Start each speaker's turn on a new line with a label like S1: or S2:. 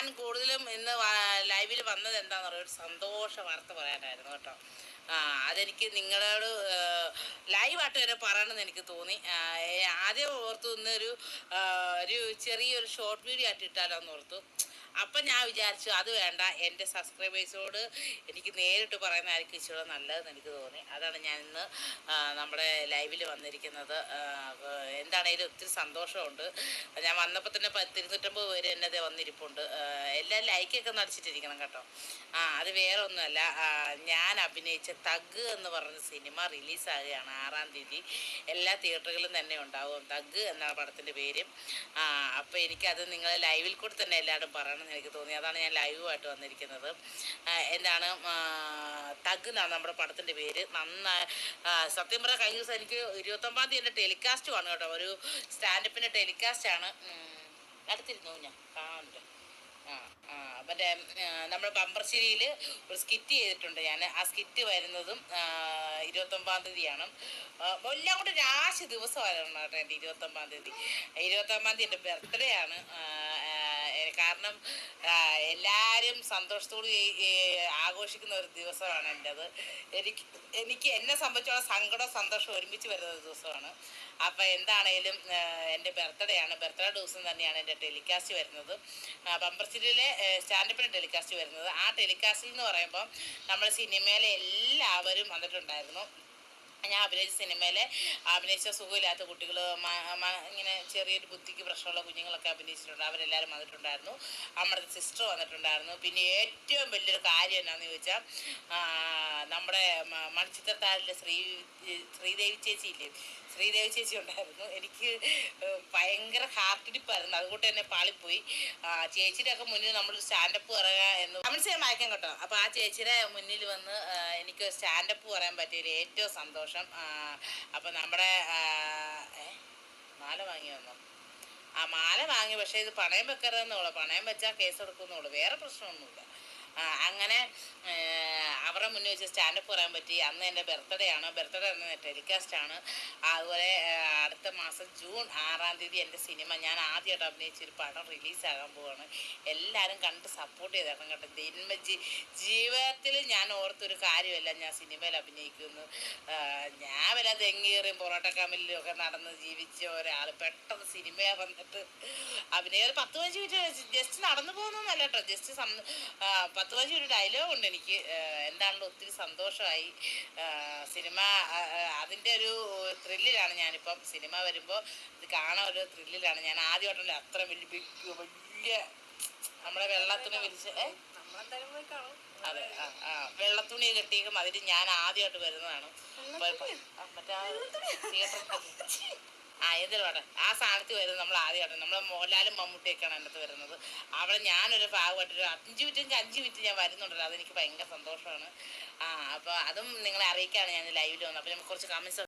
S1: ഞാൻ കൂടുതലും ഇന്ന് ലൈവിൽ വന്നത് എന്താണെന്ന് പറയുക ഒരു സന്തോഷ വാർത്ത പറയാനായിരുന്നു കേട്ടോ. അതെനിക്ക് നിങ്ങളോട് ലൈവായിട്ട് വരെ പറയണമെന്ന് എനിക്ക് തോന്നി. ആദ്യം ഓർത്തു ഇന്നൊരു ആ, ഒരു ചെറിയൊരു ഷോർട്ട് വീഡിയോ ആയിട്ട് ഇട്ടാലോ എന്ന് ഓർത്തു. അപ്പം ഞാൻ വിചാരിച്ചു അത് വേണ്ട എന്റെ സബ്സ്ക്രൈബേഴ്സോട് എനിക്ക് നേരിട്ട് പറയുന്നതായിരിക്കും ഇച്ചിരി നല്ലതെന്ന് എനിക്ക് തോന്നി. അതാണ് ഞാൻ ഇന്ന് നമ്മുടെ ലൈവിൽ വന്നിരിക്കുന്നത്. ആ, എന്താണേലും ഒത്തിരി സന്തോഷമുണ്ട്. ഞാൻ വന്നപ്പോൾ തന്നെ തിരുന്നൂറ്റമ്പത് പേര് എന്നെ വന്നിരിപ്പുണ്ട്. എല്ലാം ലൈക്കൊക്കെ നടിച്ചിട്ടിരിക്കണം കേട്ടോ. ആ അത് വേറെ ഒന്നുമല്ല. ഞാൻ അഭിനയിച്ച തഗ് എന്ന് പറഞ്ഞ സിനിമ റിലീസാകുകയാണ് ആറാം തീയതി. എല്ലാ തിയേറ്ററുകളിലും തന്നെ ഉണ്ടാവും. തഗ് എന്ന പടത്തിന്റെ പേര്. അപ്പോൾ എനിക്കത് നിങ്ങൾ ലൈവിൽ കൂടി തന്നെ എല്ലാവരും പറയണമെന്ന് എനിക്ക് തോന്നി. അതാണ് ഞാൻ ലൈവുമായിട്ട് വന്നിരിക്കുന്നത്. എന്താണ് തഗ് എന്നാണ് നമ്മുടെ പടത്തിന്റെ പേര്. നന്നായി സത്യം പറഞ്ഞാൽ കഴിഞ്ഞ ദിവസം എനിക്ക് ഇരുപത്തൊമ്പതാം തീയതി എന്റെ ടെലികാസ്റ്റും ആണ് കേട്ടോ. ഒരു സ്റ്റാൻഡപ്പിന്റെ ടെലികാസ്റ്റാണ് അടുത്തിരുന്നു ഞാൻ. കാണുന്നുണ്ട്. ആ ആ. മറ്റേ നമ്മൾ പമ്പർശ്ശേരിയിൽ ഒരു സ്കിറ്റ് ചെയ്തിട്ടുണ്ട് ഞാൻ. ആ സ്കിറ്റ് വരുന്നതും ഇരുപത്തൊമ്പതാം തീയതിയാണ്. എല്ലാം കൂടെ രാശി ദിവസമായിരുന്നു കേട്ടോ എന്റെ ഇരുപത്തൊമ്പതാം തീയതി. ഇരുപത്തൊമ്പതാം തീയതി എന്റെ ബർത്ത്ഡേ ആണ്. കാരണം എല്ലാവരും സന്തോഷത്തോട് ആഘോഷിക്കുന്ന ഒരു ദിവസമാണ് എന്റെത്. എനിക്ക് എനിക്ക് എന്നെ സംബന്ധിച്ചുള്ള സങ്കടം സന്തോഷം ഒരുമിച്ച് വരുന്ന ഒരു ദിവസമാണ്. അപ്പോൾ എന്താണേലും എന്റെ ബർത്ത്ഡേ ആണ്. ബർത്ത്ഡേ ദിവസം തന്നെയാണ് എന്റെ ടെലികാസ്റ്റ് വരുന്നത്. പമ്പർച്ചിരിയിലെ സ്റ്റാൻഡപ്പിന്റെ ടെലികാസ്റ്റ് വരുന്നത്. ആ ടെലികാസ്റ്റിൽ എന്ന് പറയുമ്പോൾ നമ്മൾ സിനിമയിലെ എല്ലാവരും വന്നിട്ടുണ്ടായിരുന്നു. ഞാൻ അഭിനയിച്ച സിനിമയിലെ അഭിനയിച്ച സുഖമില്ലാത്ത കുട്ടികൾ ഇങ്ങനെ ചെറിയൊരു ബുദ്ധിക്ക് പ്രശ്നമുള്ള കുഞ്ഞുങ്ങളൊക്കെ അഭിനയിച്ചിട്ടുണ്ട്. അവരെല്ലാവരും വന്നിട്ടുണ്ടായിരുന്നു. അമ്മയുടെ സിസ്റ്റർ വന്നിട്ടുണ്ടായിരുന്നു. പിന്നെ ഏറ്റവും വലിയൊരു കാര്യം എന്നാന്ന് ചോദിച്ചാൽ നമ്മുടെ മണിച്ചിത്രത്താഴിലെ ശ്രീ ശ്രീദേവി ചേച്ചി ഇല്ലേ? ശ്രീദേവി ചേച്ചി ഉണ്ടായിരുന്നു. എനിക്ക് ഭയങ്കര ഹാർട്ട് ഇടിപ്പായിരുന്നു അതുകൊണ്ട് തന്നെ പാളിപ്പോയി. ചേച്ചിയുടെ ഒക്കെ മുന്നിൽ നമ്മൾ സ്റ്റാൻഡപ്പ് പറയുക എന്ന്. കമൻസ് ചെയ്യാൻ വായിക്കാൻ കേട്ടോ. അപ്പോൾ ആ ചേച്ചിയുടെ മുന്നിൽ വന്ന് എനിക്ക് സ്റ്റാൻഡപ്പ് പറയാൻ പറ്റിയൊരു ഏറ്റവും സന്തോഷം. അപ്പോൾ നമ്മുടെ മാല വാങ്ങി വന്നു? ആ മാല വാങ്ങി. പക്ഷേ ഇത് പണയം വെക്കരുതെന്നുള്ളൂ പണയം വെച്ചാൽ കേസ് എടുക്കുന്നുള്ളൂ. വേറെ പ്രശ്നമൊന്നുമില്ല. അങ്ങനെ അവരുടെ മുന്നിൽ വെച്ച് സ്റ്റാൻഡപ്പ് പറയാൻ പറ്റി. അന്ന് എന്റെ ബർത്ത്ഡേ ആണ്. ബർത്ത്ഡേ അന്ന് ടെലികാസ്റ്റ് ആണ്. അതുപോലെ അടുത്ത മാസം ജൂൺ ആറാം തീയതി എന്റെ സിനിമ ഞാൻ ആദ്യമായിട്ട് അഭിനയിച്ചൊരു പടം റിലീസാകാൻ പോവാണ്. എല്ലാവരും കണ്ട് സപ്പോർട്ട് ചെയ്തേക്കണം കേട്ടോ. ജീവിതത്തിൽ ഞാൻ ഓർത്തൊരു കാര്യമല്ല ഞാൻ സിനിമയിൽ അഭിനയിക്കുന്നു ഞാൻ വല്ല തെങ്ങേറിയും പൊറോട്ട കമ്മലിലും ഒക്കെ നടന്ന് ജീവിച്ച ഒരാൾ പെട്ടെന്ന് സിനിമയെ വന്നിട്ട് അഭിനയം പത്ത് പതിനഞ്ച് മിനിറ്റ് ജസ്റ്റ് നടന്നു പോകുന്നതല്ല കേട്ടോ. ജസ്റ്റ് പത്ത് പതിനഞ്ച് ഒരു ഡയലോഗ് ഉണ്ട് എനിക്ക്. എന്താണല്ലോ ഒത്തിരി സന്തോഷമായി. സിനിമ അതിന്റെ ഒരു ത്രില്ലിലാണ് ഞാനിപ്പം സിനിമ വരുമ്പോൾ ഇത് കാണാൻ ഒരു ത്രില്ലിലാണ്. ഞാൻ ആദ്യമായിട്ടല്ല അത്ര വലിയ ബിഗ് വലിയ നമ്മുടെ വെള്ളത്തിന് വിരിച്ച് അതെ ആ വെള്ളത്തുണി കെട്ടിയേക്കും. അതിൽ ഞാൻ ആദ്യമായിട്ട് വരുന്നതാണ്. മറ്റേ തിയേറ്ററിൽ ആ വേണം? ആ സ്ഥാനത്ത് വരുന്നത് നമ്മൾ ആദ്യം ആദ്യമായിട്ട്. നമ്മൾ മോഹൻലാലും മമ്മൂട്ടിയൊക്കെയാണ് അതിനകത്ത് വരുന്നത്. അവിടെ ഞാനൊരു ഒരു അഞ്ച് മിനിറ്റ് അഞ്ച് മിനിറ്റ് ഞാൻ വരുന്നുണ്ടല്ലോ. അതെനിക്ക് ഭയങ്കര സന്തോഷമാണ്. ആ അപ്പോൾ അതും നിങ്ങളെ അറിയിക്കാണ് ഞാൻ ലൈവിൽ വന്നത്. അപ്പോൾ നമുക്ക് കുറച്ച് കമൻസ്